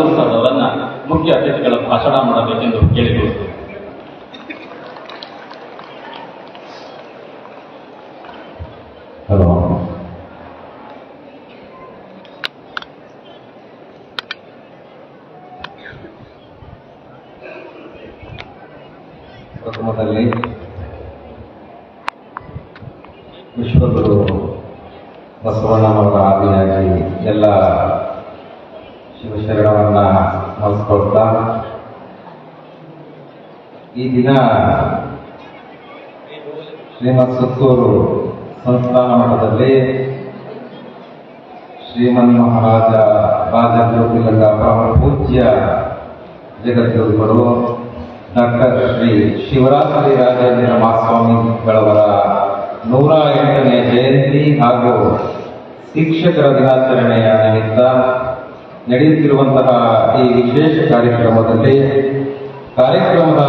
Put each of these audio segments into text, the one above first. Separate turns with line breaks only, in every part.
ಅವರನ್ನ ಮುಖ್ಯ ಅತಿಥಿಗಳ ಭಾಷಣ ಮಾಡಬೇಕೆಂದು ಕೇಳಿಕೊಳ್ಳುತ್ತೇವೆ
ಹಲೋ. ಪ್ರಥಮದಲ್ಲಿ ವಿಶ್ವಗುರು ಬಸವಣ್ಣನವರ ಆದಿಯಾಗಿ ಎಲ್ಲ ಶಿವಶರಣವನ್ನ ಸ್ಮರಿಸ್ಕೊಳ್ತಾ ಈ ದಿನ ಶ್ರೀಮತ್ ಸುತ್ತೂರು ಸಂಸ್ಥಾನ ಮಠದಲ್ಲಿ ಶ್ರೀಮನ್ ಮಹಾರಾಜ ರಾಜ ಜ್ಯೋತಿಲಿಂಗ ಪರಮ ಪೂಜ್ಯ ಜಗದ್ಗುರುಗಳು ಡಾಕ್ಟರ್ ಶ್ರೀ ಶಿವರಾತ್ರಿ ರಾಜೇಂದ್ರ ಮಹಾಸ್ವಾಮಿಗಳವರ ನೂರ ಎಂಟನೇ ಜಯಂತಿ ಹಾಗೂ ಶಿಕ್ಷಕರ ದಿನಾಚರಣೆಯ ನಿಮಿತ್ತ ನಡೆಯುತ್ತಿರುವಂತಹ ಈ ವಿಶೇಷ ಕಾರ್ಯಕ್ರಮದಲ್ಲಿ ಕಾರ್ಯಕ್ರಮದ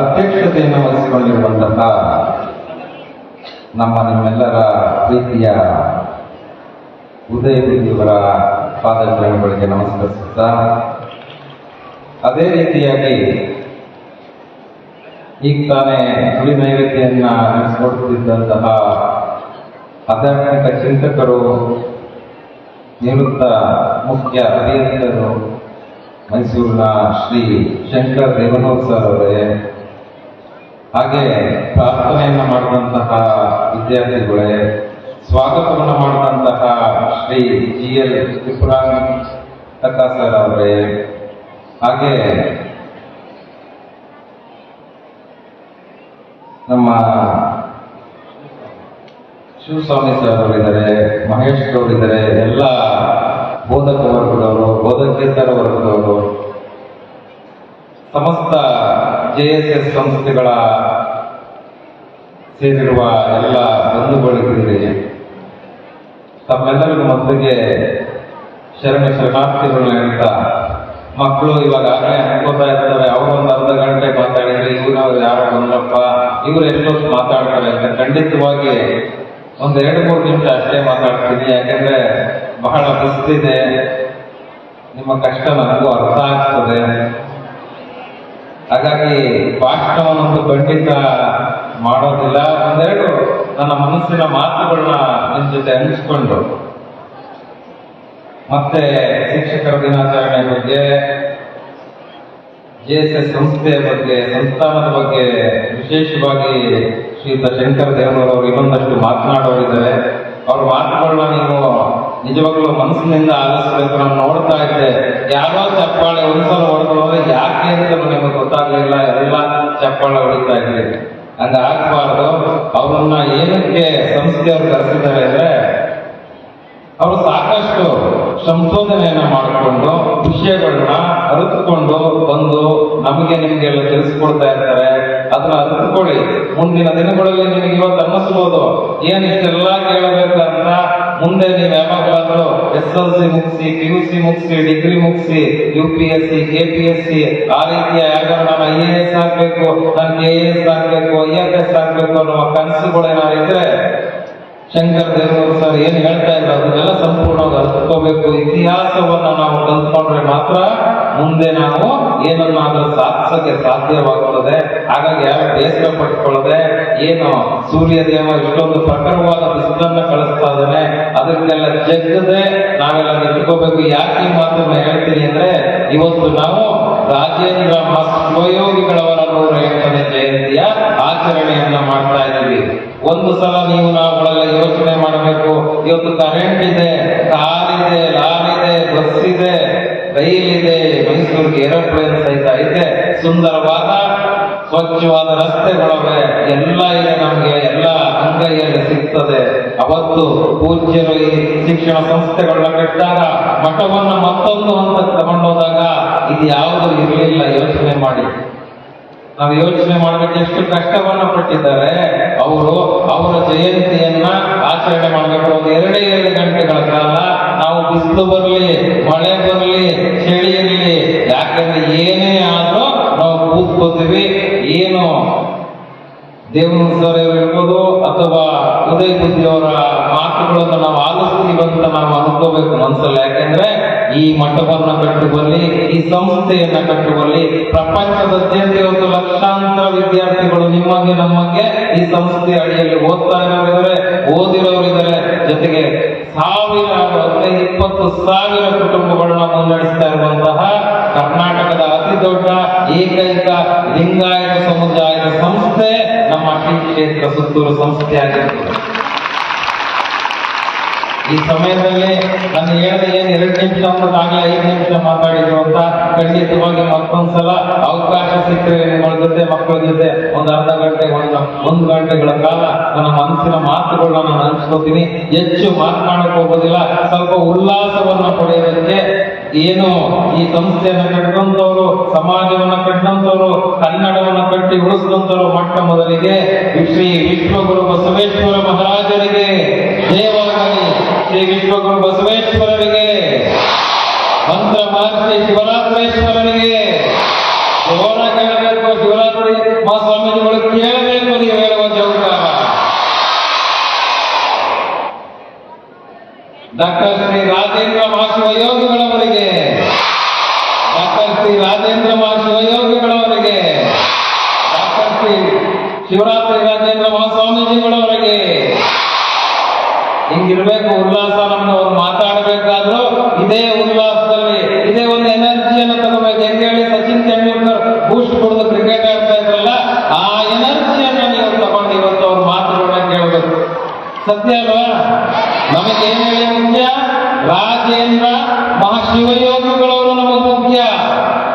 ಅಧ್ಯಕ್ಷತೆಯನ್ನು ವಹಿಸಿಕೊಂಡಿರುವಂತಹ ನಮ್ಮ ನಿಮ್ಮೆಲ್ಲರ ಪ್ರೀತಿಯ ಉದಯ ಗುರುಜಿಯವರ ಪಾದಚರಣೆಗಳಿಗೆ ನಮಸ್ಕರಿಸುತ್ತಾ ಅದೇ ರೀತಿಯಾಗಿ ಈಗ ತಾನೇ ಸುಳಿ ನೈವೇದ್ಯನ್ನ ನಡೆಸಿಕೊಡುತ್ತಿದ್ದಂತಹ ಆಧ್ಯಾತ್ಮಿಕ ಚಿಂತಕರು ನಿವೃತ್ತ ಮುಖ್ಯ ಅಭಿಯಂತರು ಮೈಸೂರಿನ ಶ್ರೀ ಶಂಕರ್ ದೇವನೂರ್ ಸರ್ ಅವರೇ ಹಾಗೆ ಪ್ರಾರ್ಥನೆಯನ್ನು ಮಾಡಿದಂತಹ ವಿದ್ಯಾರ್ಥಿಗಳೇ, ಸ್ವಾಗತವನ್ನು ಮಾಡಿದಂತಹ Shri G L Tripuran sir ಅವರೇ ಹಾಗೆ ನಮ್ಮ ಶಿವಸ್ವಾಮಿ ಸರ್ ಅವರಿದ್ದಾರೆ, ಮಹೇಶ್ ಅವರಿದ್ದಾರೆ, ಎಲ್ಲ ಬೋಧಕ ವರ್ಗದವರು, ಬೋಧಕೇತರ ವರ್ಗದವರು, ಸಮಸ್ತ ಜೆ ಎಸ್ ಎಸ್ ಸಂಸ್ಥೆಗಳ ಸೇರಿರುವ ಎಲ್ಲ ಬಂಧುಗಳಿದ್ದೀರಿ. ತಮ್ಮೆಲ್ಲರಿಗೂ ಮೊದಲಿಗೆ ಶರಣ ಶರಣಾರ್ಥಿಗಳು ಅಂತ. ಮಕ್ಕಳು ಇವಾಗ ಆಗಲೇ ಅನ್ಕೋತಾ ಇರ್ತಾರೆ, ಅವರು ಒಂದು ಅರ್ಧ ಗಂಟೆ ಮಾತಾಡಿದ್ರೆ ಇವ್ರು ಯಾರೋ ಬಂದ್ರಪ್ಪ ಇವ್ರು ಎಷ್ಟೊತ್ತು ಮಾತಾಡ್ತಾರೆ ಅಂತ ಖಂಡಿತವಾಗಿ ಒಂದ್ ಎರಡು, ಮೂರು ನಿಮಿಷ ಅಷ್ಟೇ ಮಾತಾಡ್ತೀನಿ. ಯಾಕಂದ್ರೆ ಬಹಳ ಬಿಸ್ತಿದೆ ನಿಮ್ಮ ಕಷ್ಟ ನನಗೂ ಅರ್ಥ ಆಗ್ತದೆ. ಹಾಗಾಗಿ ಭಾಷಣವನ್ನು ಖಂಡಿತ ಮಾಡೋದಿಲ್ಲ. ಒಂದೆರಡು ನನ್ನ ಮನಸ್ಸಿನ ಮಾತುಗಳನ್ನ ನಿಮ್ ಜೊತೆ ಹಂಚಿಕೊಂಡು ಮತ್ತೆ ಶಿಕ್ಷಕರ ದಿನಾಚರಣೆ ಬಗ್ಗೆ ಜೆ ಎಸ್ ಸಂಸ್ಥೆಯ ಬಗ್ಗೆ, ಸಂಸ್ಥಾನದ ಬಗ್ಗೆ, ವಿಶೇಷವಾಗಿ ಶ್ರೀಯುತ ಶಂಕರ್ ದೇವನವರು ಇನ್ನೊಂದಷ್ಟು ಮಾತನಾಡೋರಿದ್ದಾರೆ. ಅವ್ರ ಮಾತುಗಳನ್ನ ನೀವು ನಿಜವಾಗ್ಲೂ ಮನಸ್ಸಿನಿಂದ ಆಲಿಸಬೇಕು. ನಾನು ನೋಡ್ತಾ ಇದ್ದೆ. ಯಾರೋ ಚಪ್ಪಾಳೆ ಒಂದ್ಸಲ ಹೊಡೆದ್ರೆ ಯಾಕೆ ಅಂತ ನಿಮಗೆ ಗೊತ್ತಾಗ್ಲಿಲ್ಲ. ಎಲ್ಲ ಚಪ್ಪಾಳೆ ಹೊಡಿತಾ ಇದ್ರಿ ಹಂಗ ಆಗ್ಬಾರ್ದು ಅವ್ರನ್ನ ಏನಕ್ಕೆ ಸಂಸ್ಥೆಯವ್ರು ಕರೆಸಿದ್ದಾರೆ ಅಂದ್ರೆ, ಅವರು ಸಾಕಷ್ಟು ಸಂಶೋಧನೆಯನ್ನ ಮಾಡಿಕೊಂಡು ವಿಷಯಗಳನ್ನ ಅರಿತುಕೊಂಡು ಬಂದು ನಮಗೆ ನಿಮ್ಗೆಲ್ಲ ತಿಳಿಸ್ಕೊಡ್ತಾ ಇರ್ತಾರೆ ಅದನ್ನ ಅರಿತುಕೊಳ್ಳಿ. ಮುಂದಿನ ದಿನಗಳಲ್ಲಿ ನಿಮಗೆ ಇವತ್ತು ಅನ್ನಿಸ್ಬೋದು. ಏನ್ ಇಷ್ಟೆಲ್ಲ ಕೇಳಬೇಕಂತ ಮುಂದೆ ನೀವು ಯಾವಾಗಲಾದ್ರೂ ಎಸ್ ಎಲ್ ಸಿ ಮುಗಿಸಿ, ಪಿ ಯು ಸಿ ಮುಗಿಸಿ, ಡಿಗ್ರಿ ಮುಗಿಸಿ, U P S C K P S C, ಆ ರೀತಿಯ ಯಾವ್ದಾರು ನಾನು ಐ ಎ ಎಸ್ ಆಗ್ಬೇಕು ನಾನು ಕೆ ಎ ಎಸ್ ಆಗ್ಬೇಕು ಐ ಎಫ್ ಎಸ್ ಆಗ್ಬೇಕು ಅನ್ನೋ ಕನಸುಗಳೇನಾದ್ರು ಇದ್ರೆ ಶಂಕರ್ ದೇವರು ಸರ್ ಏನು ಹೇಳ್ತಾ ಇದ್ರು, ಅದನ್ನೆಲ್ಲ ಸಂಪೂರ್ಣವಾಗಿ ಅರ್ಥಕೋಬೇಕು ಇತಿಹಾಸವನ್ನ ನಾವು ಕಲ್ತ್ಕೊಂಡ್ರೆ ಮಾತ್ರ ಮುಂದೆ ನಾವು ಏನನ್ನಾದ್ರೂ ಸಾಧಿಸಕ್ಕೆ ಸಾಧ್ಯವಾಗುತ್ತದೆ. ಹಾಗಾಗಿ ಯಾರು ಬೇಸರ ಪಟ್ಕೊಳ್ಳದೆ ಏನು ಸೂರ್ಯ ದೇವ ಇಷ್ಟೊಂದು ಪ್ರಖರವಾದ ಬಿಸಿಲನ್ನ ಕಳಿಸ್ತಾ ಇದ್ದಾನೆ, ಅದಕ್ಕೆಲ್ಲ ಜಗ್ಗದೆ ನಾವೆಲ್ಲ ನಿಂತ್ಕೋಬೇಕು. ಯಾಕೆ ಮಾತನ್ನ ಹೇಳ್ತೀನಿ ಅಂದ್ರೆ, ಇವತ್ತು ನಾವು ರಾಜೇಂದ್ರ ಸ್ವಯೋಗಿಗಳವರ ನೂರ ಎಂಟನೇ ಜಯಂತಿಯ ಆಚರಣೆಯನ್ನ ಮಾಡ್ತಾ ಇದ್ದೀವಿ. ಒಂದು ಸಲ ನೀವು ನಾವುಗಳೆಲ್ಲ ಯೋಚನೆ ಮಾಡಬೇಕು. ಇವತ್ತು ಕರೆಂಟ್ ಇದೆ ಕಾರ್ ಇದೆ, ಲಾರಿ ಇದೆ ಬಸ್ ಇದೆ, ರೈಲ್ ಇದೆ, ಮೈಸೂರಿಗೆ ಏರೋಪ್ಲೇನ್ ಸಹಿತ ಇದೆ. ಸುಂದರವಾದ, ಸ್ವಚ್ಛವಾದ ರಸ್ತೆಗಳವೆ. ಎಲ್ಲ ಇದೆ ನಮ್ಗೆ, ಎಲ್ಲ ಅಂಗೈಯಲ್ಲಿ ಸಿಗ್ತದೆ. ಅವತ್ತು ಪೂಜ್ಯರು ಈ ಶಿಕ್ಷಣ ಸಂಸ್ಥೆಗಳನ್ನ ಕಟ್ಟಾಗ ಮಠವನ್ನು ಮತ್ತೊಂದು ಹಂತಕ್ಕೆ ತಗೊಂಡೋದಾಗ ಇದು ಯಾವುದು ಇರಲಿಲ್ಲ ಯೋಚನೆ ಮಾಡಿ. ನಾವು ಯೋಚನೆ ಮಾಡಬೇಕು ಎಷ್ಟು ಕಷ್ಟವನ್ನ ಪಟ್ಟಿದ್ದಾರೆ. ಅವರು ಅವರ ಜಯಂತಿಯನ್ನ ಆಚರಣೆ ಮಾಡಬೇಕು. ಒಂದು ಎರಡೇ ಎರಡು ಗಂಟೆಗಳ ಕಾಲ ನಾವು ಬಿಸಿಲು ಬರಲಿ, ಮಳೆ ಬರಲಿ, ಚಳಿ ಇರಲಿ. ಯಾಕಂದ್ರೆ ಏನೇ ಆದ್ರೂ ನಾವು ಕೂತ್ಕೋತೀವಿ. ಏನು ದೇವರ ಎಂಬುದು ಅಥವಾ ಉದಯ ಬುದ್ಧಿಯವರ ಮಾತುಗಳನ್ನು ನಾವು ಆಲಿಸ್ತೀವಿ ಅಂತ ನಾವು ಅನ್ಕೋಬೇಕು ಮನಸ್ಸಲ್ಲಿ. ಯಾಕೆಂದ್ರೆ ಈ ಮಠವನ್ನು ಕಟ್ಟುವಲ್ಲಿ ಈ ಸಂಸ್ಥೆಯನ್ನ ಕಟ್ಟುವಲ್ಲಿ ಪ್ರಪಂಚದಾದ್ಯಂತ ಇವತ್ತು ಲಕ್ಷಾಂತರ ವಿದ್ಯಾರ್ಥಿಗಳು ನಿಮಗೆ ನಮಗೆ ಈ ಸಂಸ್ಥೆ ಅಡಿಯಲ್ಲಿ ಓದ್ತಾ ಇರೋರಿದ್ದಾರೆ, ಓದಿರೋರಿದ್ದಾರೆ. ಜೊತೆಗೆ ಸಾವಿರ ಇಪ್ಪತ್ತು ಸಾವಿರ ಕುಟುಂಬಗಳನ್ನ ಮುನ್ನಡೆಸ್ತಾ ಇರುವಂತಹ ಕರ್ನಾಟಕದ ಅತಿ ದೊಡ್ಡ ಏಕೈಕ ಲಿಂಗಾಯತ ಸಮುದಾಯದ ಸಂಸ್ಥೆ ನಮ್ಮ ಶ್ರೀ ಕ್ಷೇತ್ರ ಸುತ್ತೂರು ಸಂಸ್ಥೆ ಆಗಿರ್ತದೆ. ಈ ಸಮಯದಲ್ಲಿ ನಾನು ಹೇಳಿದ ಏನು ಎರಡು ನಿಮಿಷ ಆಗಲೇ ಐದು ನಿಮಿಷ ಮಾತಾಡಿದ್ರು ಅಂತ ಖಂಡಿತವಾಗಿ ಮತ್ತೊಂದ್ಸಲ ಅವಕಾಶ ಸಿಕ್ಕರೆ ನಿಮ್ಮ ಜೊತೆ, ಮಕ್ಕಳ ಜೊತೆ ಒಂದು ಅರ್ಧ ಗಂಟೆ, ಒಂದು ಒಂದು ಗಂಟೆಗಳ ಕಾಲ ನನ್ನ ಮನಸ್ಸಿನ ಮಾತುಗಳನ್ನ ನಾನು ಹಂಚ್ಕೋತೀನಿ. ಹೆಚ್ಚು ಮಾತನಾಡಕ್ಕೆ ಹೋಗೋದಿಲ್ಲ, ಸ್ವಲ್ಪ ಉಲ್ಲಾಸವನ್ನು ಪಡೆಯೋದಕ್ಕೆ ಏನು ಈ ಸಂಸ್ಥೆಯನ್ನು ಕಟ್ಟಂತವರು ಸಮಾಜವನ್ನು ಕಟ್ಟಂತವರು ಕನ್ನಡವನ್ನು ಕಟ್ಟಿ ಉಳಿಸಿದಂತವರು ಮೊಟ್ಟ ಮೊದಲಿಗೆ ಶ್ರೀ ವಿಶ್ವಗುರು ಬಸವೇಶ್ವರ ಮಹಾರಾಜರಿಗೆ. ದೇವಾಗಲಿ ಶ್ರೀ ವಿಶ್ವಗುರು ಬಸವೇಶ್ವರರಿಗೆ. ಮಂತ್ರ ಮಹರ್ಷಿ ಶಿವರಾತ್ರೇಶ್ವರರಿಗೆ ಶಿವರಾತ್ರಿ ಮಹಾಸ್ವಾಮೀಜಿಗಳು ಕೇಳಬೇಕು ನೀವು. ಡಾಕ್ಟರ್ ಶ್ರೀ ರಾಜೇಂದ್ರ ಮಹಾಶಿವಯೋಗಿಗಳವರಿಗೆ, ಡಾಕ್ಟರ್ ಶ್ರೀ ರಾಜೇಂದ್ರ ಮಹಾಶಿವಯೋಗಿಗಳವರಿಗೆ, ಡಾಕ್ಟರ್ ಶ್ರೀ ಶಿವರಾತ್ರಿ ರಾಜೇಂದ್ರ ಮಹಾಸ್ವಾಮೀಜಿಗಳವರಿಗೆ, ಹಿಂಗಿರ್ಬೇಕು ಉಲ್ಲಾಸ ನಮ್ಗೆ ಅವ್ರು ಮಾತಾಡಬೇಕಾದ್ರೂ ಇದೇ ಉಲ್ಲಾಸದಲ್ಲಿ, ಇದೇ ಒಂದು ಎನರ್ಜಿಯನ್ನು ತಗೋಬೇಕು. ಹೆಂಗ್ ಹೇಳಿ ಸಚಿನ್ ತೆಂಡೂಲ್ಕರ್ ಬೂಸ್ಟ್ ಕೊಡೋದು ಕ್ರಿಕೆಟ್ ಆಡ್ತಾ ಇದ್ರಲ್ಲ, ಆ ಎನರ್ಜಿಯನ್ನು ನೀವು ತಗೊಂಡು ಇವತ್ತು ಅವ್ರ ಮಾತುಗಳನ್ನ ಕೇಳಬೇಕು ಸತ್ಯ ಅಲ್ವಾ? ನಮಗೆ ಹೇಳಿ ಮುಖ್ಯ ರಾಜೇಂದ್ರ ಮಹಾಶಿವಯೋಗಿಗಳವರು ನಮಗೆ ಮುಖ್ಯ.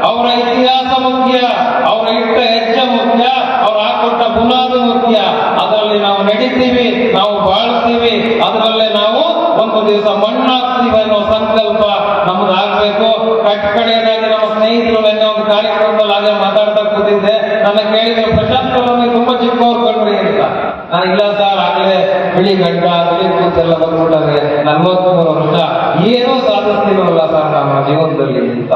ಅವರ ಇತಿಹಾಸ ಮುಖ್ಯ, ಅವರ ಇಟ್ಟ ಹೆಜ್ಜೆ ಮುಖ್ಯ, ಅವ್ರು ಹಾಕೊಟ್ಟ ಬುನಾದಿ ಮುಖ್ಯ. ಅದರಲ್ಲಿ ನಾವು ನಡಿತೀವಿ, ನಾವು ಬಾಳ್ತೀವಿ, ಅದರಲ್ಲೇ ನಾವು ಒಂದು ದಿವಸ ಮಣ್ಣಾಗ್ತೀವಿ ಅನ್ನೋ ಸಂಕಲ್ಪ ನಮ್ದಾಗ್ಬೇಕು ಕಟ್ಕಡೆಯದಾಗಿ ನಮ್ಮ ಸ್ನೇಹಿತರು ನಿನ್ನೆ ಒಂದು ಕಾರ್ಯಕ್ರಮದಲ್ಲಿ ಹಾಗೆ ಮಾತಾಡ್ತಾ ಕೂತಿದ್ದೆ. ನನ್ನ ಕೇಳಿದ್ರೆ, ಪ್ರಶಾಂತ್ ತುಂಬಾ ಚಿಕ್ಕವ್ರು ಕಣ್ರಿ ಅಂತ. ನಾನು, ಇಲ್ಲ ಸರ್, ಆಗ್ಲೇ ಬಿಳಿ ಗಡ್ಡ ಬಿಳಿ ಕೂತೆಲ್ಲ ಬಂದ್ಬಿಟ್ಟಾರೆ ನಲ್ವತ್ಮೂರು ವರ್ಷ ಏನೋ ಸಾಧಿಸ್ತೀವಲ್ಲ ಸರ್ ನಮ್ಮ ಜೀವನದಲ್ಲಿ ಅಂತ.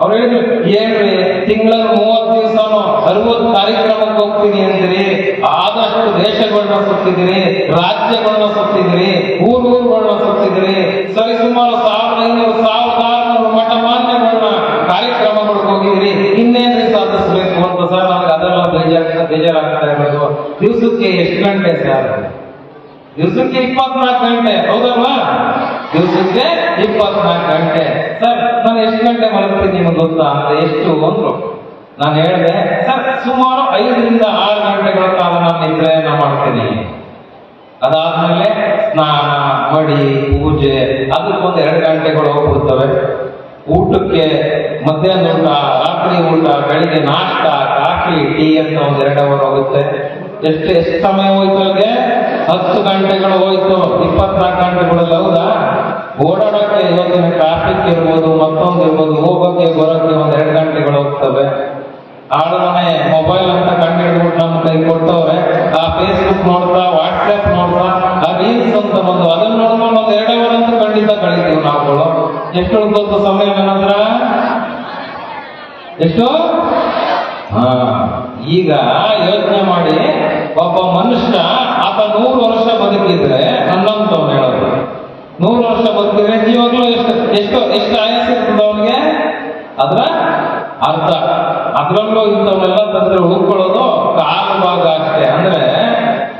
ಅವ್ರು ಹೇಳಿದ್ರು, ಏನ್ರಿ ತಿಂಗಳ ಮೂವತ್ತು ದಿವಸನು ಅರವತ್ತು ಕಾರ್ಯಕ್ರಮಕ್ಕೆ ಹೋಗ್ತೀನಿ ಅಂದ್ರಿ. ಆದಷ್ಟು ದೇಶಗಳನ್ನ ಸುತ್ತಿದ್ರಿ ರಾಜ್ಯಗಳನ್ನ ಸುತ್ತಿದ್ರಿ ಊರ್ ಊರುಗಳನ್ನ ಸುತ್ತಿದಿರಿ ಸರಿ, ಸುಮಾರು ಸಾವಿರದ ಐನೂರು, ಸಾವಿರದ ಆರುನೂರು ಮಠ ಮಾನ್ಯಗಳನ್ನ ಕಾರ್ಯಕ್ರಮಗಳಿಗೆ ಹೋಗಿದ್ರಿ ಇನ್ನೇನ್ರಿ ಸಾಧಿಸ್ಬೇಕು ಅಂತ ಸರ್? ನಮ್ಗೆ ಅದೆಲ್ಲ ಬೇಜಾರ, ಬೇಜಾರಾಗ್ತಾ ಇರೋದು. ದಿವಸಕ್ಕೆ ಎಷ್ಟು ಗಂಟೆ ಸರ್? ದಿವಸಕ್ಕೆ ಇಪ್ಪತ್ನಾಲ್ಕು ಗಂಟೆ, ಹೌದಲ್ವಾ? ದಿವಸಕ್ಕೆ ಇಪ್ಪತ್ನಾಲ್ಕು ಗಂಟೆ. ಸರ್, ನಾನು ಎಷ್ಟು ಗಂಟೆ ಮಲಗ್ತೀನಿ ನಿಮಗೆ ಗೊತ್ತಾ? ಅಂತ ಎಷ್ಟು? ಅಂದ್ರು ನಾನು ಹೇಳಿದೆ, ಸರ್, ಸುಮಾರು ಐದರಿಂದ ಆರು ಗಂಟೆಗಳ ಕಾಲ ನಾನು ನಿದ್ರೆಯನ್ನ ಮಾಡ್ತೀನಿ. ಅದಾದ್ಮೇಲೆ ಸ್ನಾನ, ಮಡಿ, ಪೂಜೆ ಅದಕ್ಕೊಂದು ಎರಡು ಗಂಟೆಗಳು ಹೋಗ್ಬಿಡ್ತವೆ. ಊಟಕ್ಕೆ ಮಧ್ಯಾಹ್ನ ಊಟ, ರಾತ್ರಿ ಊಟ, ಬೆಳಿಗ್ಗೆ ನಾಷ್ಟ, ಕಾಫಿ, ಟೀ ಅಂತ ಒಂದು ಎರಡು ಅವರ್ ಹೋಗುತ್ತೆ. ಎಷ್ಟು ಎಷ್ಟು ಸಮಯ ಹೋಯ್ತು ಅಲ್ಲಿಗೆ ಹತ್ತು ಗಂಟೆಗಳು ಹೋಯ್ತು. ಇಪ್ಪತ್ನಾಲ್ಕು ಗಂಟೆಗಳಲ್ಲಿ, ಹೌದಾ? ಓಡಾಡೋಕೆ ಇವತ್ತಿನ ಟ್ರಾಫಿಕ್ ಇರ್ಬೋದು, ಮತ್ತೊಂದು ಇರ್ಬೋದು, ಹೋಗೋಕೆ ಬರೋಕೆ ಒಂದ್ ಎರಡು ಗಂಟೆಗಳು ಹೋಗ್ತವೆ. ಆಳು ಮನೆ ಮೊಬೈಲ್ ಅಂತ ಕಂಡು ಹಿಡ್ಬಿಟ್ಟು ನಮ್ಮ ಕೈ ಕೊಟ್ಟವ್ರೆ, ಆ ಫೇಸ್ಬುಕ್ ನೋಡ್ತಾ ವಾಟ್ಸ್ಆಪ್ ನೋಡ್ತಾ, ಆ ರೀಲ್ಸ್ ಅಂತ ಒಂದು ಅದನ್ನ ನೋಡ್ಕೊಂಡು ಒಂದ್ ಎರಡು ಅವರ್ ಅಂತ ಖಂಡಿತ ಕಳಿತೀವಿ ನಾವುಗಳು. ಎಷ್ಟು ಉಳಿದದ್ದು ಸಮಯ ನಂತರ ಎಷ್ಟು? ಹಾ, ಈಗ ಯೋಚನೆ ಮಾಡಿ. ಒಬ್ಬ ಮನುಷ್ಯ ಆತ ನೂರು ವರ್ಷ ಬದುಕಿದ್ರೆ ಹನ್ನೊಂದವನು ಹೇಳೋದು. ನೂರು ವರ್ಷ ಬದುಕಿದ್ರೆ ಜೀವಾಗ್ಲೂ ಎಷ್ಟು ಎಷ್ಟು ಎಷ್ಟು ಆಯಸ್ಸು ಇರ್ತದೆ ಅವನಿಗೆ? ಅದ್ರ ಅರ್ಥ. ಅದರಲ್ಲೂ ಇಂಥವನ್ನೆಲ್ಲ ತಂದ್ರೆ ಉಳ್ಕೊಳ್ಳೋದು ಕಾಲು ಭಾಗ ಅಷ್ಟೇ. ಅಂದ್ರೆ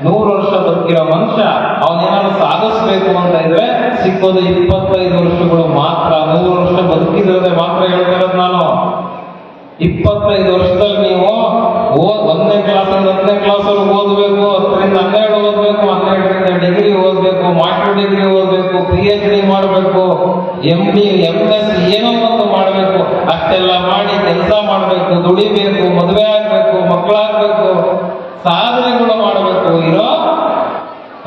ನೂರು ವರ್ಷ ಬದುಕಿರೋ ಮನುಷ್ಯ, ಅವನೇನಾದ್ರು ಸಾಧಿಸ್ಬೇಕು ಅಂತ ಇದ್ರೆ ಸಿಕ್ಕೋದು ಇಪ್ಪತ್ತೈದು ವರ್ಷಗಳು ಮಾತ್ರ. ನೂರು ವರ್ಷ ಬದುಕಿದ್ರೆ ಮಾತ್ರ ಹೇಳ್ತಿರೋದು ನಾನು. ಇಪ್ಪತ್ತೈದು ವರ್ಷದಲ್ಲಿ ನೀವು ಒಂದನೇ ಕ್ಲಾಸ್ ಹತ್ತನೇ ಕ್ಲಾಸ್ ವರೆಗೂ ಓದಬೇಕು, ಹತ್ತರಿಂದ ಹನ್ನೆರಡು ಓದಬೇಕು, ಹನ್ನೆರಡರಿಂದ ಡಿಗ್ರಿ ಓದಬೇಕು ಮಾಸ್ಟರ್ ಡಿಗ್ರಿ ಓದಬೇಕು ಪಿ ಎಚ್ ಡಿ ಮಾಡಬೇಕು ಎಂ ಡಿ ಎಂ ಎಸ್ ಏನೋ ಒಂದು ಮಾಡಬೇಕು. ಅಷ್ಟೆಲ್ಲ ಮಾಡಿ ಕೆಲಸ ಮಾಡಬೇಕು, ದುಡಿಬೇಕು, ಮದುವೆ ಆಗಬೇಕು, ಮಕ್ಕಳಾಗಬೇಕು, ಸಾಧನೆಗಳು ಮಾಡಬೇಕು. ಇರೋ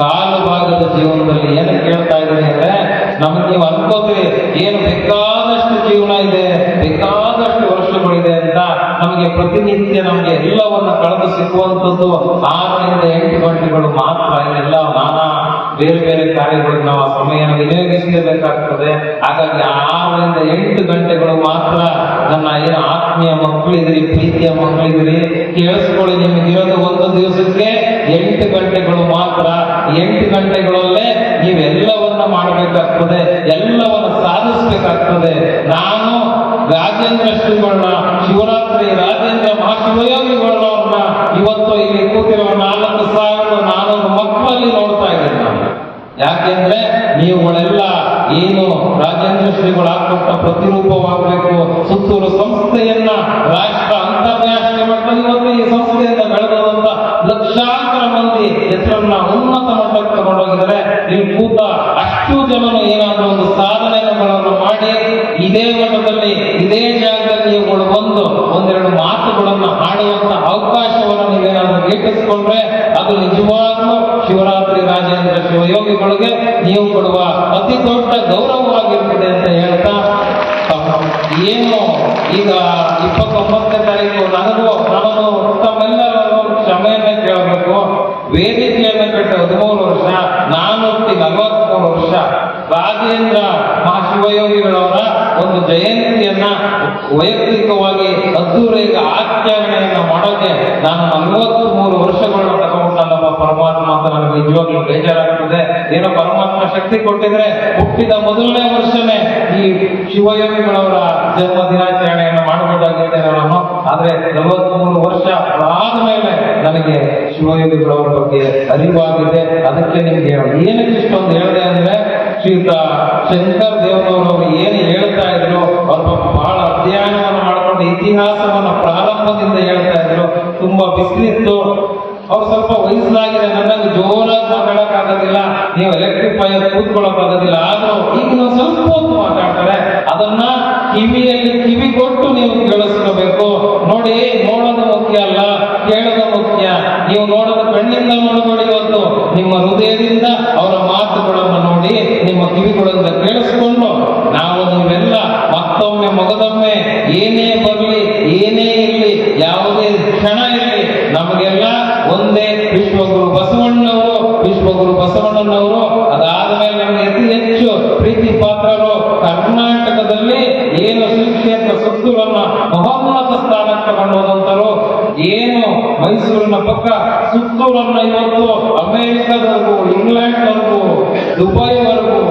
ಕಾಲು ಭಾಗದ ಜೀವನದಲ್ಲಿ ಏನು ಕೇಳ್ತಾ ಇದ್ದೀನಿ ಅಂದ್ರೆ ನಮಗೆ ನೀವು ಅನ್ಕೋತೀವಿ ಏನು ಬೇಕಾದಷ್ಟು ಜೀವನ ಇದೆ, ಬೇಕಾದಷ್ಟು ವರ್ಷಗಳಿದೆ ಅಂತ ನಮಗೆ ಪ್ರತಿನಿತ್ಯ ನಮಗೆ ಎಲ್ಲವನ್ನ ಕಳೆದು ಸಿಕ್ಕುವಂಥದ್ದು ಆರರಿಂದ ಎಂಟು ಗಂಟೆಗಳು ಮಾತ್ರ ಇದೆಲ್ಲ ನಾನಾ ಬೇರೆ ಬೇರೆ ಕಾರ್ಯಗಳಿಗೆ ನಾವು ಆ ಸಮಯನ ವಿನಿಯೋಗಿಸಲೇಬೇಕಾಗ್ತದೆ ಹಾಗಾಗಿ ಆರರಿಂದ ಎಂಟು ಗಂಟೆಗಳು ಮಾತ್ರ ನನ್ನ ಆತ್ಮೀಯ ಮಕ್ಕಳಿದ್ರಿ ಪ್ರೀತಿಯ ಮಕ್ಕಳಿದ್ರಿ ಕೇಳಿಸ್ಕೊಳ್ಳಿ ನಿಮಗಿರೋದು ಒಂದು ದಿವಸಕ್ಕೆ ಎಂಟು ಗಂಟೆಗಳು ಮಾತ್ರ. ಎಂಟು ಗಂಟೆಗಳಲ್ಲೇ ನೀವೆಲ್ಲವನ್ನ ಮಾಡಬೇಕಾಗ್ತದೆ, ಎಲ್ಲವನ್ನು ಸಾಧಿಸಬೇಕಾಗ್ತದೆ. ನಾನು ರಾಜೇಂದ್ರ ಶ್ರೀಗಳನ್ನ ಶಿವರಾತ್ರಿ ರಾಜೇಂದ್ರ ಮಹಾಶಿವಯೋಗಿಗಳನ್ನ ಇವತ್ತು ಇಲ್ಲಿ ಕೂತಿರುವ ನಾಲ್ಕು ಸಾವಿರದ ನಾನೂರು ಮಕ್ಕಳಲ್ಲಿ ನೋಡ್ತಾ ಇದ್ದೇನೆ ನಾನು ಯಾಕೆಂದ್ರೆ ನೀವುಗಳೆಲ್ಲ ಏನು ರಾಜೇಂದ್ರ ಶ್ರೀಗಳು ಹಾಕೊಟ್ಟ ಪ್ರತಿರೂಪವಾಗಬೇಕು. ಸುತ್ತೂರು ಸಂಸ್ಥೆಯನ್ನ ರಾಷ್ಟ್ರ ಅಂತಾರಾಷ್ಟ್ರೀಯ ಮಟ್ಟದಲ್ಲಿ ಈ ಸಂಸ್ಥೆಯಿಂದ ಬೆಳೆದಂತ ಲಕ್ಷಾಂತರ ಮಂದಿ ಹೆಸರನ್ನ ಉನ್ನತ ಮಟ್ಟಕ್ಕೆ ತಗೊಂಡೋಗಿದ್ರೆ ನೀವು ಕೂತ ಅಷ್ಟು ಜನರು ಏನಾದ್ರು ಒಂದು ಸಾಧನೆಗಳನ್ನು ಮಾಡಿ, ಇದೇ ಮಟ್ಟದಲ್ಲಿ, ಇದೇ ಜಾಗದಲ್ಲಿ ಇವುಗಳು ಬಂದು ಒಂದೆರಡು ಮಾತುಗಳನ್ನು ಆಡುವಂತ ಅವಕಾಶವನ್ನು ನೀವೇನಾದ್ರೂ ಗೀಟಿಸ್ಕೊಂಡ್ರೆ ಅದು ನಿಜವಾಗ್ಲೂ ಶಿವರಾತ್ರಿ ರಾಜೇಂದ್ರ ಶಿವಯೋಗಿಗಳಿಗೆ ನೀವು ಕೊಡುವ ಅತಿ ದೊಡ್ಡ ಗೌರವವಾಗಿರ್ತದೆ ಅಂತ ಹೇಳ್ತಾ ಏನು ಈಗ ಇಪ್ಪತ್ತೊಂಬತ್ತನೇ ತಾರೀಕು ನನಗೂ ನಾನು ತಮ್ಮೆಲ್ಲರೂ ಕ್ಷಮೆಯನ್ನು ಕೇಳಬೇಕು, ವೇದಿಕೆಯನ್ನು ಕಟ್ಟಿ ಹದಿಮೂರು ವರ್ಷ ನಾನು ನಲವತ್ಮೂರು ವರ್ಷ ರಾಜೇಂದ್ರ ಮಹಾಶಿವಯೋಗಿಗಳವರ ಒಂದು ಜಯಂತಿಯನ್ನ ವೈಯಕ್ತಿಕವಾಗಿ ಅದ್ದೂರಿಯಾಗಿ ಆಚರಣೆಯನ್ನು ಮಾಡೋಕೆ ನಾನು ನಲವತ್ತ್ ಮೂರು ವರ್ಷಗಳನ್ನ ತಗೊಂಡಲ್ಲಪ್ಪ ಪರಮಾತ್ಮ ಅಂತ ನನಗೆ ನಿಜವಾಗ್ಲೂ ಬೇಜಾರಾಗ್ತದೆ. ಏನೋ ಪರಮಾತ್ಮ ಶಕ್ತಿ ಕೊಟ್ಟಿದ್ರೆ ಹುಟ್ಟಿದ ಮೊದಲನೇ ವರ್ಷನೇ ಈ ಶಿವಯೋಗಿಗಳವರ ಜನ್ಮ ದಿನಾಚರಣೆಯನ್ನು ಮಾಡಬಹುದಾಗಿದೆ ನಾನು ಆದ್ರೆ ನಲವತ್ಮೂರು ವರ್ಷ ಆದ ಮೇಲೆ ನನಗೆ ಶಿವಯೋಗಿಗಳವರ ಬಗ್ಗೆ ಅರಿವಾಗಿದೆ. ಅದಕ್ಕೆ ನಿಮ್ಗೆ ಏನಕ್ಕೆ ಇಷ್ಟೊಂದು ಹೇಳಿದೆ ಅಂದ್ರೆ ಶ್ರೀಯುತ ಶಂಕರ್ ದೇವರವರು ಏನು ಹೇಳ್ತಾ ಇದ್ರು, ಅವ್ರ ಬಹಳ ಅಧ್ಯಯನವನ್ನು ಮಾಡಿಕೊಂಡು ಇತಿಹಾಸವನ್ನು ಪ್ರಾರಂಭದಿಂದ ಹೇಳ್ತಾ ಇದ್ರು. ತುಂಬಾ ಬಿಸಿಲಿತ್ತು ಅವ್ರು ಸ್ವಲ್ಪ ವಯಸ್ಸಾಗಿದೆ ನನ್ನ ಜೋರಾಗಿ ಮಾತಾಡಕ್ಕಾಗೋದಿಲ್ಲ ನೀವು ಎಲೆಕ್ಟ್ರಿಕ್ ಆಗಿ ಕೂತ್ಕೊಳ್ಳೋಕ್ಕಾಗೋದಿಲ್ಲ ಆದ್ರೂ ಈಗ ಸ್ವಲ್ಪ ಹೊತ್ತು ಮಾತಾಡ್ತಾರೆ. ಅದನ್ನ ಕಿವಿಯಲ್ಲಿ ಕಿವಿ ಕೊಟ್ಟು ನೀವು ಕೇಳಿಸ್ಕೋಬೇಕು. ನೋಡಿ, ನೋಡೋದು ಮುಖ್ಯ ಅಲ್ಲ, ಕೇಳೋದು ಮುಖ್ಯ. ನೀವು ನೋಡೋದು ಕಣ್ಣಿಂದ ನೋಡಬೇಡಿ ಇವತ್ತು. ನಿಮ್ಮ ಹೃದಯದಿಂದ ಅವರ ಮಾತುಗಳನ್ನು ನೋಡಿ, ನಿಮ್ಮ ಕಿವಿಗಳಿಂದ ಕೇಳಿಸ್ಕೊಂಡು, ನಾವು ನೀವೆಲ್ಲ ಮತ್ತೊಮ್ಮೆ, ಮಗದೊಮ್ಮೆ ಏನೇ ಬರಲಿ ಏನೇ ಇರಲಿ ಯಾವುದೇ ಕ್ಷಣ ಇರಲಿ ನಮಗೆಲ್ಲ ಒಂದೇ ವಿಶ್ವಗುರು ಬಸವಣ್ಣನವರು ವಿಶ್ವಗುರು ಬಸವಣ್ಣನವರು ಅದಾದ್ಮೇಲೆ ನಮಗೆ ಅತಿ ಹೆಚ್ಚು ಪ್ರೀತಿ ಪಾತ್ರರು ಕರ್ನಾಟಕದಲ್ಲಿ ಏನು ಶ್ರೀ ಕ್ಷೇತ್ರ ಸುತ್ತೂರನ್ನ ಮಹೋನ್ನತ ಸ್ಥಾನಕ್ಕೆ ತಗೊಂಡು ಹೋದಂತರು ಏನು ಮೈಸೂರಿನ ಪಕ್ಕ ಸುತ್ತೂರನ್ನ ಇವತ್ತು ಅಮೆರಿಕದವರೆಗೂ, ಇಂಗ್ಲೆಂಡ್ವರೆಗೂ, ದುಬೈವರೆಗೂ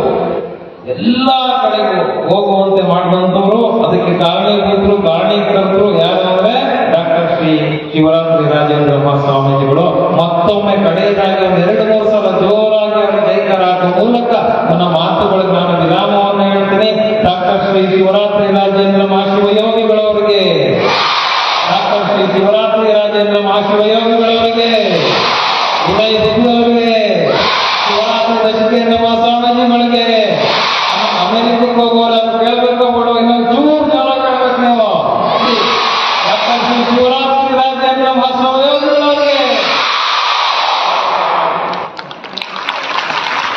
ಎಲ್ಲಾ ಕಡೆಗೂ ಹೋಗುವಂತೆ ಮಾಡುವಂತವರು ಅದಕ್ಕೆ ಕಾರಣೀಭೂತರು, ಕಾರಣೀಕರ್ತರು ಯಾರು ಅಂದ್ರೆ ಡಾಕ್ಟರ್ ಶ್ರೀ ಶಿವರಾತ್ರಿ ರಾಜೇಂದ್ರ ಸ್ವಾಮೀಜಿಗಳು. ಮತ್ತೊಮ್ಮೆ ಕಡೆಯದಾಗಿ ಎರಡು ಜೋರಾಗಿ ಅವರ ಜೈಕರಾದ ಮೂಲಕ ನನ್ನ ಮಾತುಗಳಿಗೆ ನಾನು ವಿರಾಮವನ್ನು ಹೇಳ್ತೀನಿ. ಡಾಕ್ಟರ್ ಶ್ರೀ ಶಿವರಾತ್ರಿ ರಾಜೇಂದ್ರ ಮಹಾಶಿವಯೋಗಿಗಳವರಿಗೆ ಡಾಕ್ಟರ್